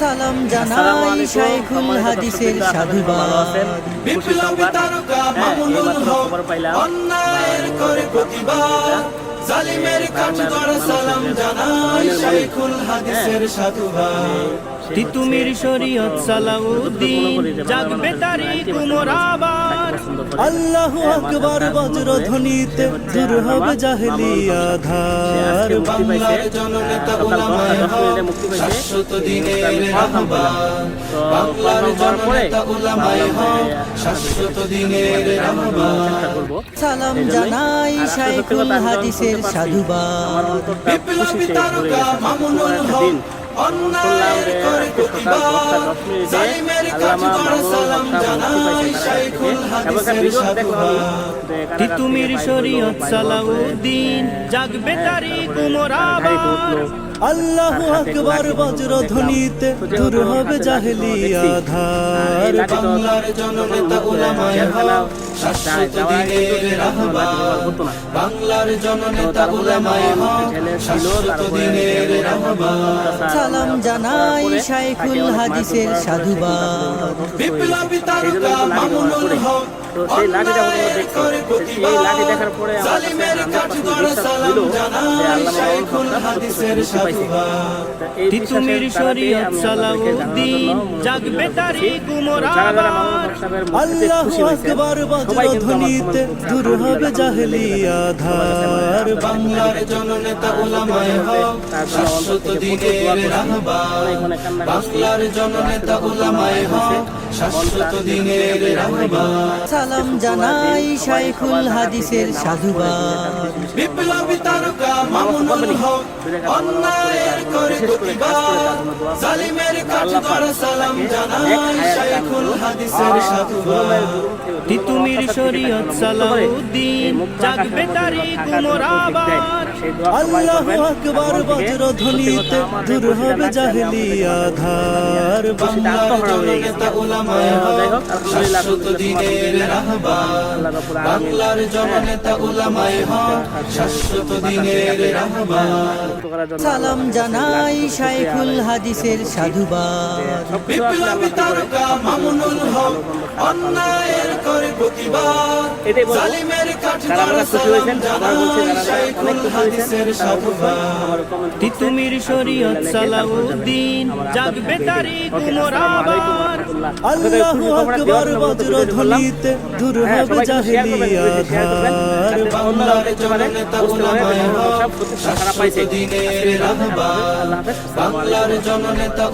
সালাম জানাই শাইখুল হাদিসের সাধুবাদ। বিপ্লবী তারকা মামুনুল সংবাদ। হ্যাঁ। অন্যায়ের করে প্রতিবাদ। জালিমের কাজ করা সালাম জানাই শাইখুল হাদিসের সাধুবাদ। তিতুমির শরীয়ত সালাউদ্দিন জাগবে তারিখ উমর আবার আল্লাহু আকবার বজ্র ধ্বনিতে দূর হবে জাহেলিয়া ধার বাংলার জননেতা উলামায়ে হক শাশ্বত দিনের বাংলার জননেতা উলামায়ে হক শাশ্বত দিনের সালাম জানাই শাইখুল হাদিসের সাধুবাদ। বিপ্লবী তারকা মামুনুল হক অন্যায়ের করে প্রতিবাদ। তিতুমির শরীয়ত সালাউদ্দিন জাগবে তারিখ উমর আবার আল্লাহু আকবার বজ্র ধ্বনিতে দূর হবে জাহেলিয়া ধার বাংলার জননেতা উলামায়ে হক শাশ্বত দিনের রাহবার বাংলার জননেতা উলামায়ে হক শাশ্বত দিনের রাহবার সালাম জানাই শাইখুল হাদিসের সাধুবাদ। বিপ্লবী তারকা মামুনুল হক। তো সেই লাঠি দেখার পরে আমার কাছে জালিমের কাজ 100% করা বিশ্বাস সালাম যে আল্লাহ শাইখুল মাওলানা হাদিসের মুক্তি পাইছে। সাধুবাদ। তা এই তিতুমির বিশ্বাসের তারাতেই শরীয়ত আমি আপনাদেরকে সালাউদ্দিন জানানোর জন্য জাগবে মনোযোগ তারিখ দিয়েছি। উমর তো যারা যারা আবার মাওলানা সাহেবের মুক্তিতে আল্লাহু খুশি হয়েছেন, আকবার বজ্র সবাই কিন্তু আমার ধ্বনিতে কমেন্ট দূর হবে জাহেলিয়া ধার বাংলার জননেতা উলামায়ে হক শাশ্বত দিনের রাহবার বাংলার জননেতা উলামায়ে হক শাশ্বত দিনের রাহবার সালাম জানাই শাইখুল হাদিসের সাধুবাদ। বিপ্লবী তারকা মামুনুল হক, অন্যায়ের করে প্রতিবাদ। জালিমের সালাম জানাই শাইখুল হাদিসের সাধুবাদ। তিতুমির শরীয়ত সালাউদ্দিন জাগবে তারিখ উমর আবার আল্লাহু আকবার বজ্র ধ্বনিতে দূর হবে জাহেলিয়া ধার বাংলার জননেতা উলামায়ে হক শাশ্বত দিনের রাহবার বাংলার জননেতা উলামায়ে হক শাশ্বত দিনের রাহবার সালাম জানাই শাইখুল হাদিসের সাধুবাদ। বিপ্লবী তারকা মামুনুল অন্যায়ের করে প্রতিবাদ। জালিমের করছেন। তিতুমির শরীয়ত সালাউদ্দিন জাগবে তারিখ উমর আল্লাহু আকবার বজ্র ধ্বনিতে দূর হবে সবাই কিন্তু share করবেন, জাহেলিয়া video share করবেন, ধার যাতে অন্যরা বাংলার জননেতা উলামায়ে হক। শাশ্বত দিনের রাহবার। বাংলার জননেতা